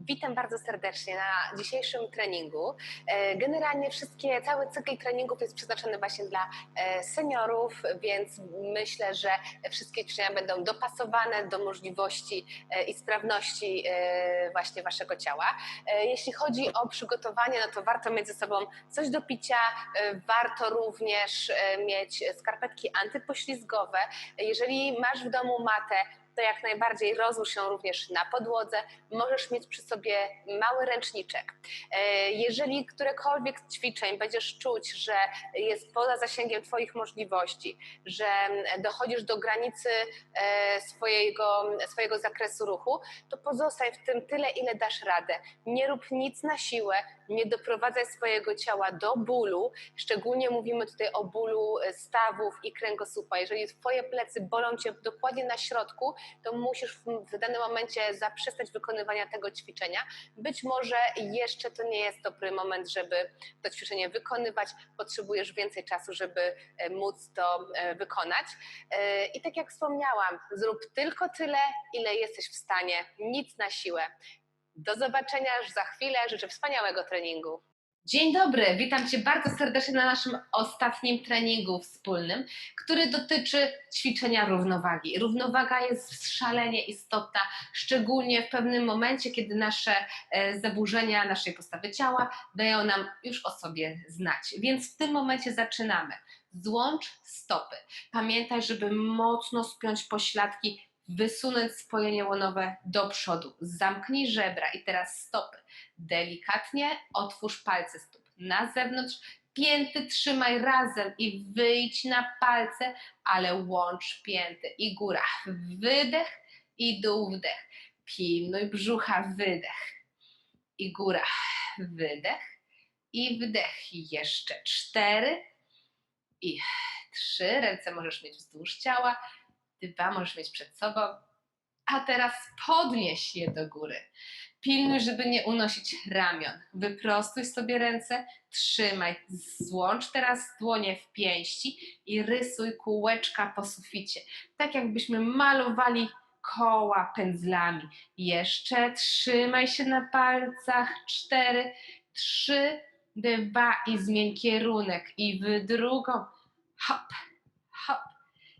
Witam bardzo serdecznie na dzisiejszym treningu. E, Generalnie wszystkie, cały cykl treningów jest przeznaczony właśnie dla e, seniorów, więc myślę, że wszystkie ćwiczenia będą dopasowane do możliwości e, i sprawności właśnie waszego ciała. Jeśli chodzi o przygotowanie, no to warto mieć ze sobą coś do picia, warto również mieć skarpetki antypoślizgowe. Jeżeli masz w domu matę, to jak najbardziej rozłóż ją również na podłodze. Możesz mieć przy sobie mały ręczniczek. E, Jeżeli którekolwiek ćwiczeń będziesz czuć, że jest poza zasięgiem Twoich możliwości, że dochodzisz do granicy e, swojego, swojego zakresu ruchu, to pozostań w tym tyle, ile dasz radę. Nie rób nic na siłę, nie doprowadzaj swojego ciała do bólu. Szczególnie mówimy tutaj o bólu e, stawów i kręgosłupa. Jeżeli Twoje plecy bolą Cię dokładnie na środku, to musisz w, danym momencie zaprzestać wykonywania tego ćwiczenia. Być może jeszcze to nie jest dobry moment, żeby to ćwiczenie wykonywać. Potrzebujesz więcej czasu, żeby e, móc to e, wykonać. I tak jak wspomniałam, zrób tylko tyle, ile jesteś w stanie, nic na siłę. Do zobaczenia już za chwilę. Życzę wspaniałego treningu. Dzień dobry, witam Cię bardzo serdecznie na naszym ostatnim treningu wspólnym, który dotyczy ćwiczenia równowagi. Równowaga jest szalenie istotna, szczególnie w pewnym momencie, kiedy nasze e, zaburzenia naszej postawy ciała dają nam już o sobie znać. Więc w tym momencie zaczynamy. Złącz stopy. Pamiętaj, żeby mocno spiąć pośladki, wysunąć spojenie łonowe do przodu. Zamknij żebra i teraz stopy. Delikatnie otwórz palce stóp na zewnątrz, pięty trzymaj razem i wyjdź na palce, ale łącz pięty i góra. Wydech i dół wdech. Pilnuj brzucha, wydech i góra. Wydech i wdech. Jeszcze cztery i trzy. Ręce możesz mieć wzdłuż ciała. Dwa możesz mieć przed sobą. A teraz podnieś je do góry. Pilnuj, żeby nie unosić ramion. Wyprostuj sobie ręce, trzymaj. Złącz teraz dłonie w pięści i rysuj kółeczka po suficie. Tak jakbyśmy malowali koła pędzlami. Jeszcze trzymaj się na palcach. Cztery, trzy, dwa i zmień kierunek. I w drugą. Hop.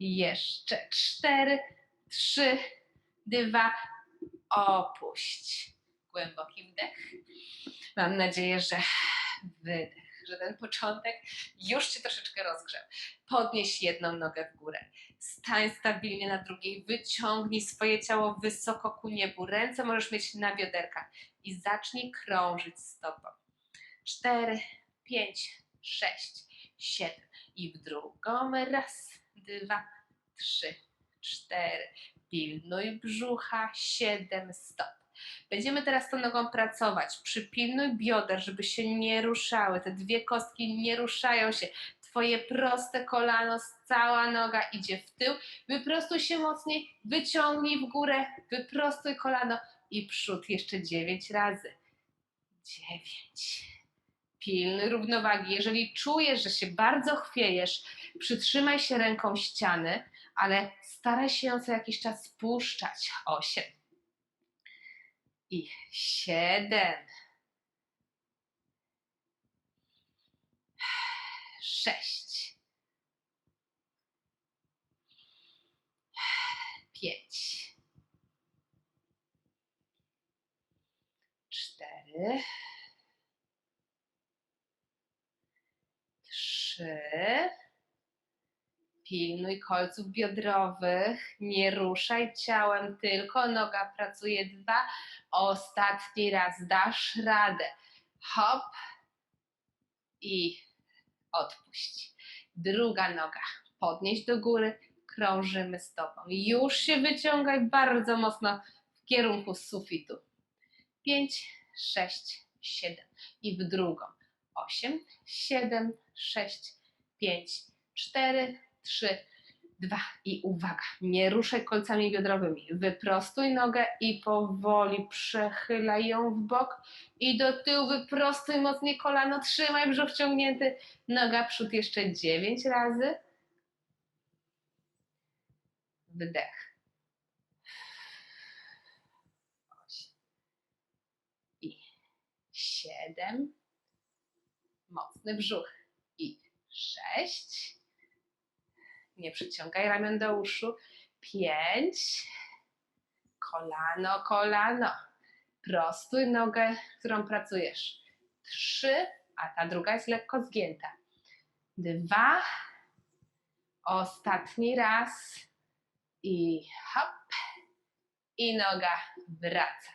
Jeszcze cztery, trzy, dwa. Opuść. Głęboki wdech. Mam nadzieję, że wydech, że ten początek już Cię troszeczkę rozgrzał. Podnieś jedną nogę w górę. Stań stabilnie na drugiej. Wyciągnij swoje ciało wysoko ku niebu. Ręce możesz mieć na bioderkach i zacznij krążyć stopą. Cztery, pięć, sześć, siedem. I w drugą. Raz, dwa, trzy, cztery. Pilnuj brzucha. Siedem, stop. Będziemy teraz tą nogą pracować. Przypilnuj bioder, żeby się nie ruszały. Te dwie kostki nie ruszają się. Twoje proste kolano, cała noga idzie w tył. Wyprostuj się mocniej, wyciągnij w górę, wyprostuj kolano i przód jeszcze dziewięć razy. Dziewięć. Pilnuj równowagi. Jeżeli czujesz, że się bardzo chwiejesz, przytrzymaj się ręką ściany, ale staraj się ją co jakiś czas spuszczać. Osiem. I siedem, sześć, pięć, cztery, trzy. Pilnuj kolców biodrowych, nie ruszaj ciałem, tylko noga pracuje dwa. Ostatni raz dasz radę. Hop i odpuść. Druga noga. Podnieś do góry, krążymy stopą. Już się wyciągaj bardzo mocno w kierunku sufitu. Pięć, sześć, siedem. I w drugą. Osiem, siedem, sześć, pięć, cztery, trzy, dwa i uwaga, nie ruszaj kolcami biodrowymi. Wyprostuj nogę i powoli przechylaj ją w bok i do tyłu wyprostuj mocniej kolano, trzymaj brzuch ciągnięty, noga przód jeszcze dziewięć razy. Wdech. Osiem. siedem, mocny brzuch i sześć, nie przyciągaj ramion do uszu, pięć, kolano, kolano, prostuj nogę, którą pracujesz, trzy, a ta druga jest lekko zgięta, dwa, ostatni raz. I hop, i noga wraca.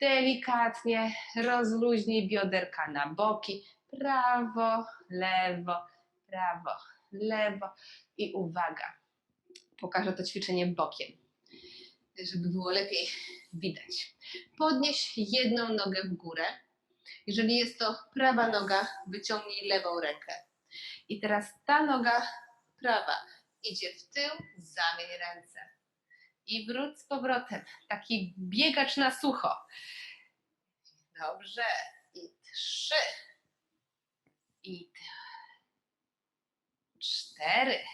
Delikatnie rozluźnij bioderka na boki, prawo, lewo, prawo, lewo i uwaga. Pokażę to ćwiczenie bokiem, żeby było lepiej widać. Podnieś jedną nogę w górę. Jeżeli jest to prawa noga, wyciągnij lewą rękę. I teraz ta noga prawa idzie w tył, zamień ręce. I wróć z powrotem. Taki biegacz na sucho. Dobrze. I trzy. I cztery.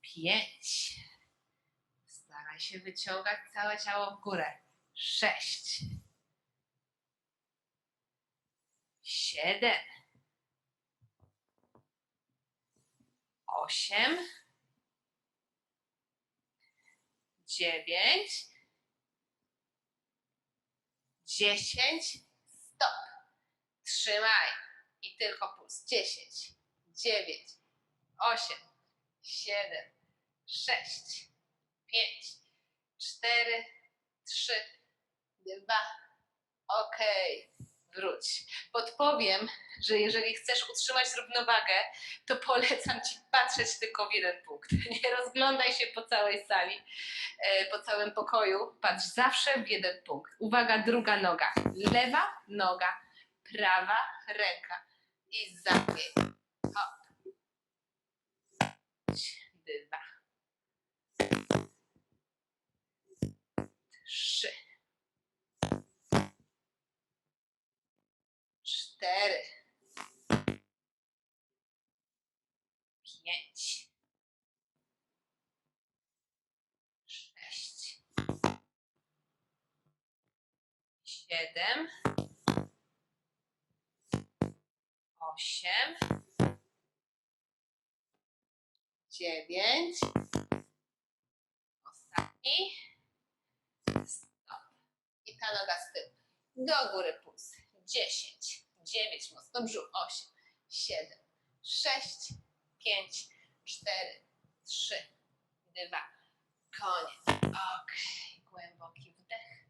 Pięć. Staraj się wyciągać całe ciało w górę. Sześć. Siedem. Osiem. Dziewięć. Dziesięć. Stop. Trzymaj. I tylko puls. Dziesięć. Dziewięć. Osiem. Siedem. Sześć. Pięć. Cztery. Trzy. Dwa. Okej. Wróć. Podpowiem, że jeżeli chcesz utrzymać równowagę, to polecam Ci patrzeć tylko w jeden punkt. Nie rozglądaj się po całej sali, e, po całym pokoju. Patrz zawsze w jeden punkt. Uwaga, druga noga. Lewa noga, prawa ręka. I zapień. Hop. Dwa. Trzy. Cztery. Pięć. Sześć. Siedem. Osiem. Dziewięć. Ostatni. Stop. I ta noga z tyłu. Do góry puls. Dziesięć. Dziewięć. Mocno brzuch. Osiem. Siedem. Sześć. Pięć. Cztery. Trzy. Dwa. Koniec. Ok. Głęboki wdech.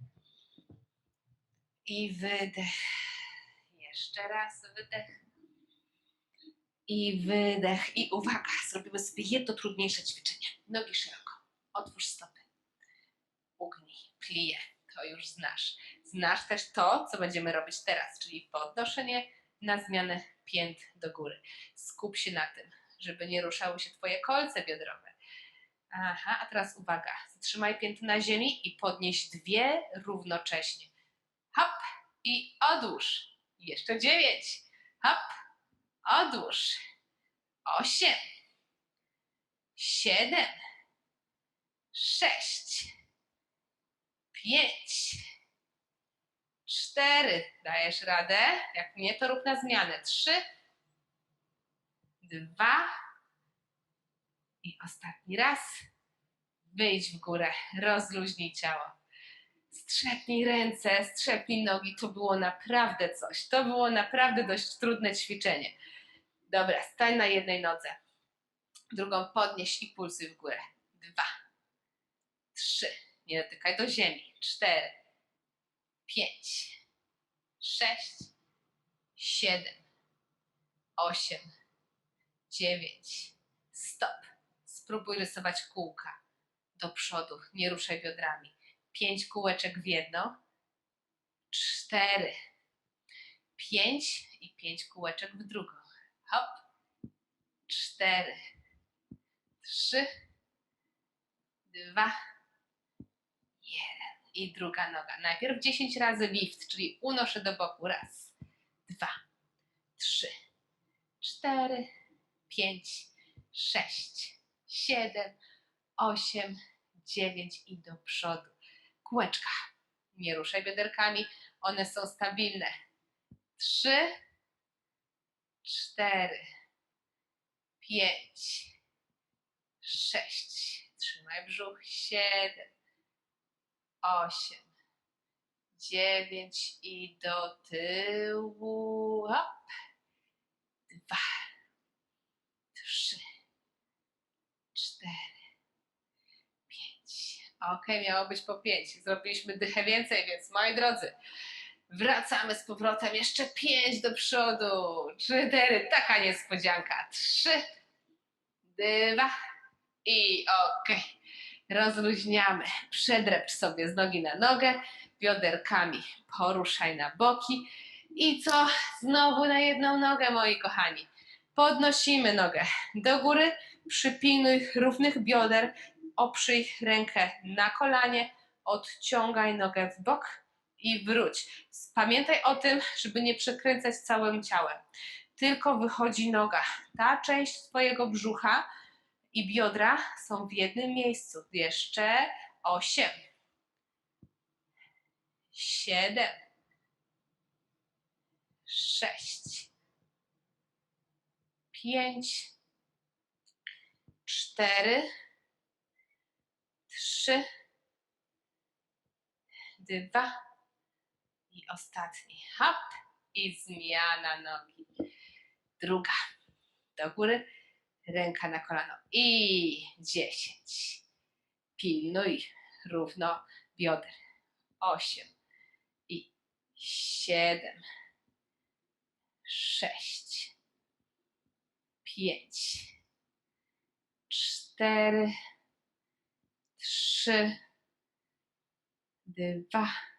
I wydech. Jeszcze raz wydech. I wydech. I uwaga, zrobimy sobie jedno trudniejsze ćwiczenie. Nogi szeroko. Otwórz stopy. Ugnij. Plije. To już znasz. Znasz też to, co będziemy robić teraz, czyli podnoszenie na zmianę pięt do góry. Skup się na tym, żeby nie ruszały się Twoje kolce biodrowe. Aha, a teraz uwaga. Zatrzymaj pięty na ziemi i podnieś dwie równocześnie. Hop i odłóż. Jeszcze dziewięć. Hop, odłóż. Osiem. Siedem. Sześć. Pięć. Cztery. Dajesz radę? Jak nie, to rób na zmianę. Trzy. Dwa. I ostatni raz. Wyjdź w górę. Rozluźnij ciało. Strzepnij ręce, strzepnij nogi. To było naprawdę coś. To było naprawdę dość trudne ćwiczenie. Dobra, stań na jednej nodze. Drugą podnieś i pulsuj w górę. Dwa. Trzy. Nie dotykaj do ziemi. Cztery. Pięć. Sześć. Siedem. Osiem. Dziewięć. Stop. Spróbuj rysować kółka do przodu. Nie ruszaj biodrami. Pięć kółeczek w jedno. Cztery. Pięć i pięć kółeczek w drugą. Hop. Cztery. Trzy. Dwa. Jeden. I druga noga. Najpierw 10 razy lift, czyli unoszę do boku. Raz, dwa, trzy, cztery, pięć, sześć, siedem, osiem, dziewięć i do przodu. Kółeczka. Nie ruszaj bioderkami, one są stabilne. Trzy, cztery, pięć, sześć. Trzymaj brzuch. Siedem, osiem, dziewięć i do tyłu. Hop. Dwa, trzy, cztery, pięć. Ok, miało być po pięć. Zrobiliśmy dychę więcej, więc moi drodzy, wracamy z powrotem. Jeszcze pięć do przodu. Cztery, taka niespodzianka. Trzy, dwa i ok. Rozluźniamy. Przedrep sobie z nogi na nogę, bioderkami poruszaj na boki. I co? Znowu na jedną nogę, moi kochani. Podnosimy nogę do góry, przypilnuj równych bioder, oprzyj rękę na kolanie, odciągaj nogę w bok i wróć. Pamiętaj o tym, żeby nie przekręcać całym ciałem. Tylko wychodzi noga. Ta część swojego brzucha i biodra są w jednym miejscu. Jeszcze osiem, siedem, sześć, pięć, cztery, trzy, dwa i ostatni hop i zmiana nogi. Druga. Do góry, ręka na kolano. I 10. Pilnuj równo bioder. 8 i 7, 6, 5, 4, 3, 2,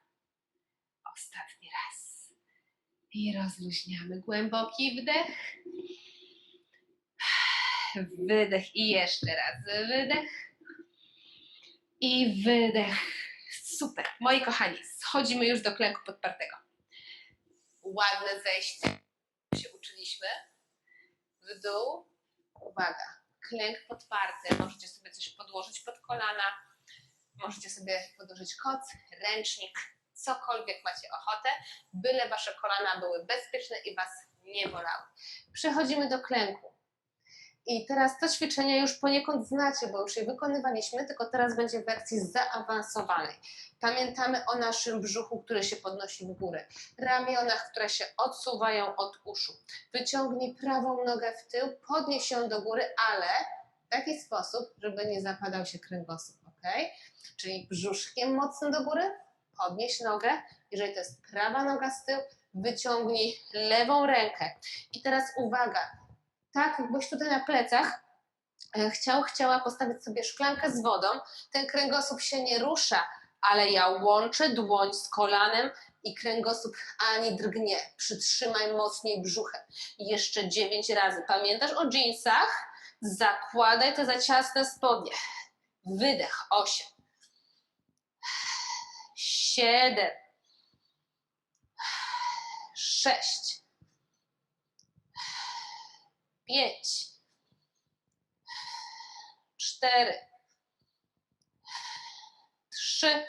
I rozluźniamy głęboki wdech. Wydech i jeszcze raz wydech. I wydech. Super. Moi kochani, schodzimy już do klęku podpartego. Ładne zejście się uczyliśmy. W dół. Uwaga. Klęk podparty. Możecie sobie coś podłożyć pod kolana. Możecie sobie podłożyć koc, ręcznik, cokolwiek macie ochotę, byle wasze kolana były bezpieczne i was nie bolały. Przechodzimy do klęku. I teraz to ćwiczenie już poniekąd znacie, bo już je wykonywaliśmy, tylko teraz będzie w wersji zaawansowanej. Pamiętamy o naszym brzuchu, który się podnosi w górę, ramionach, które się odsuwają od uszu. Wyciągnij prawą nogę w tył, podnieś ją do góry, ale w taki sposób, żeby nie zapadał się kręgosłup, ok? Czyli brzuszkiem mocno do góry, podnieś nogę. Jeżeli to jest prawa noga z tyłu, wyciągnij lewą rękę. I teraz uwaga, tak jakbyś tutaj na plecach e, chciał, chciała postawić sobie szklankę z wodą, ten kręgosłup się nie rusza, ale ja łączę dłoń z kolanem i kręgosłup ani drgnie. Przytrzymaj mocniej brzuchem. I jeszcze dziewięć razy. Pamiętasz o jeansach? Zakładaj te za ciasne spodnie. Wydech. Osiem. Siedem. Sześć. Pięć. Cztery. Trzy.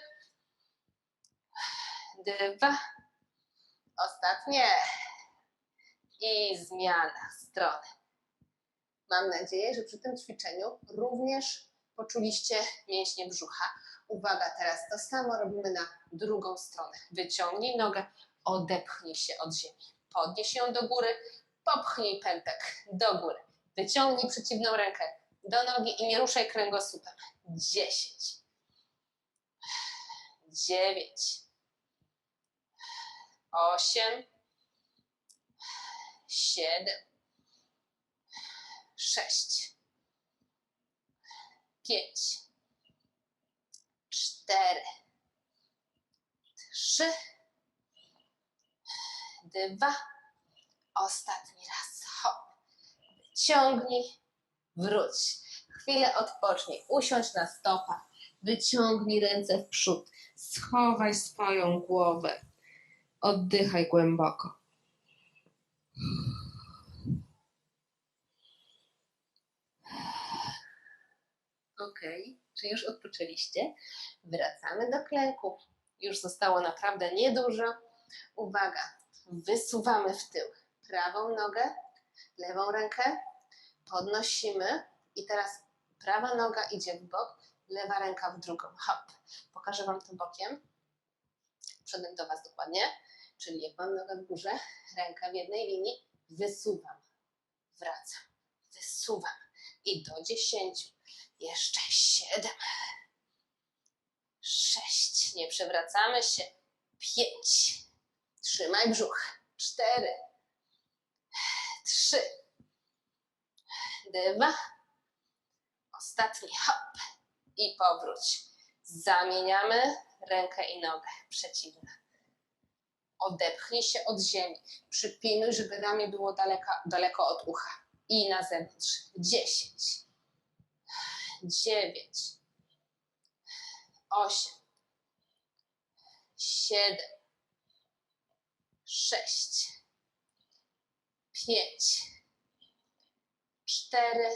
Dwa. Ostatnie. I zmiana strony. Mam nadzieję, że przy tym ćwiczeniu również poczuliście mięśnie brzucha. Uwaga, teraz to samo robimy na drugą stronę. Wyciągnij nogę, odepchnij się od ziemi. Podnieś ją do góry, popchnij pępek do góry. Wyciągnij przeciwną rękę do nogi i nie ruszaj kręgosłupem. Dziesięć, dziewięć, osiem, siedem, sześć, pięć, cztery, trzy, dwa, ostatni raz. Hop. Wyciągnij, wróć. Chwilę odpocznij, usiądź na stopach, wyciągnij ręce w przód, schowaj swoją głowę, oddychaj głęboko. Czy już odpoczęliście? Wracamy do klęku. Już zostało naprawdę niedużo. Uwaga, wysuwamy w tył prawą nogę, lewą rękę, podnosimy i teraz prawa noga idzie w bok, lewa ręka w drugą. Hop. Pokażę Wam to bokiem. Przodem do Was dokładnie. Czyli jak mam nogę w górze, ręka w jednej linii, wysuwam, wracam, wysuwam i do dziesięciu. Jeszcze siedem, sześć, nie przewracamy się, pięć, trzymaj brzuch, cztery, trzy, dwa, ostatni, hop. I powróć. Zamieniamy rękę i nogę. Przeciwne. Odepchnij się od ziemi. Przypilnuj, żeby ramię było daleka, daleko od ucha. I na zewnątrz. Dziesięć, dziewięć, osiem, siedem, sześć, pięć, cztery,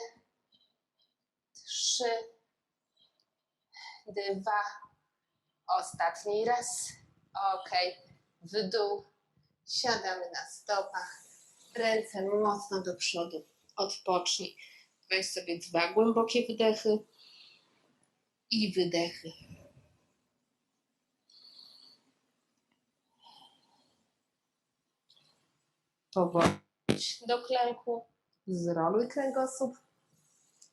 trzy, dwa, ostatni raz. Ok, w dół, siadamy na stopach, ręce mocno do przodu, odpocznij. Weź sobie dwa głębokie wdechy i wydechy. Powoli do klęku, zroluj kręgosłup.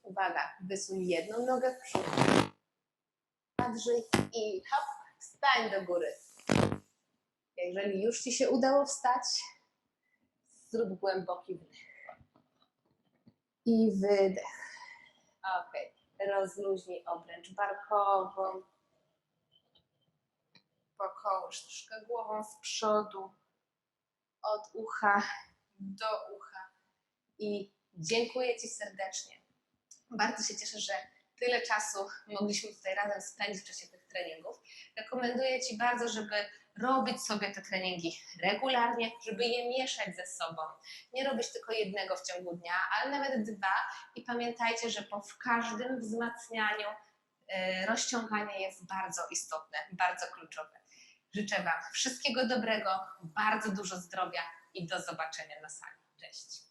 Uwaga, wysuń jedną nogę w przód, Andrzej i hop, wstań do góry. Jeżeli już Ci się udało wstać, zrób głęboki wdech. I wydech. Ok. Rozluźnij obręcz barkową. Pokołysz troszkę głową z przodu. Od ucha do ucha. I dziękuję Ci serdecznie. Bardzo się cieszę, że tyle czasu mogliśmy tutaj razem spędzić w czasie tych treningów. Rekomenduję Ci bardzo, żeby robić sobie te treningi regularnie, żeby je mieszać ze sobą. Nie robić tylko jednego w ciągu dnia, ale nawet dwa. I pamiętajcie, że po każdym wzmacnianiu e, rozciąganie jest bardzo istotne, bardzo kluczowe. Życzę Wam wszystkiego dobrego, bardzo dużo zdrowia i do zobaczenia na sali. Cześć.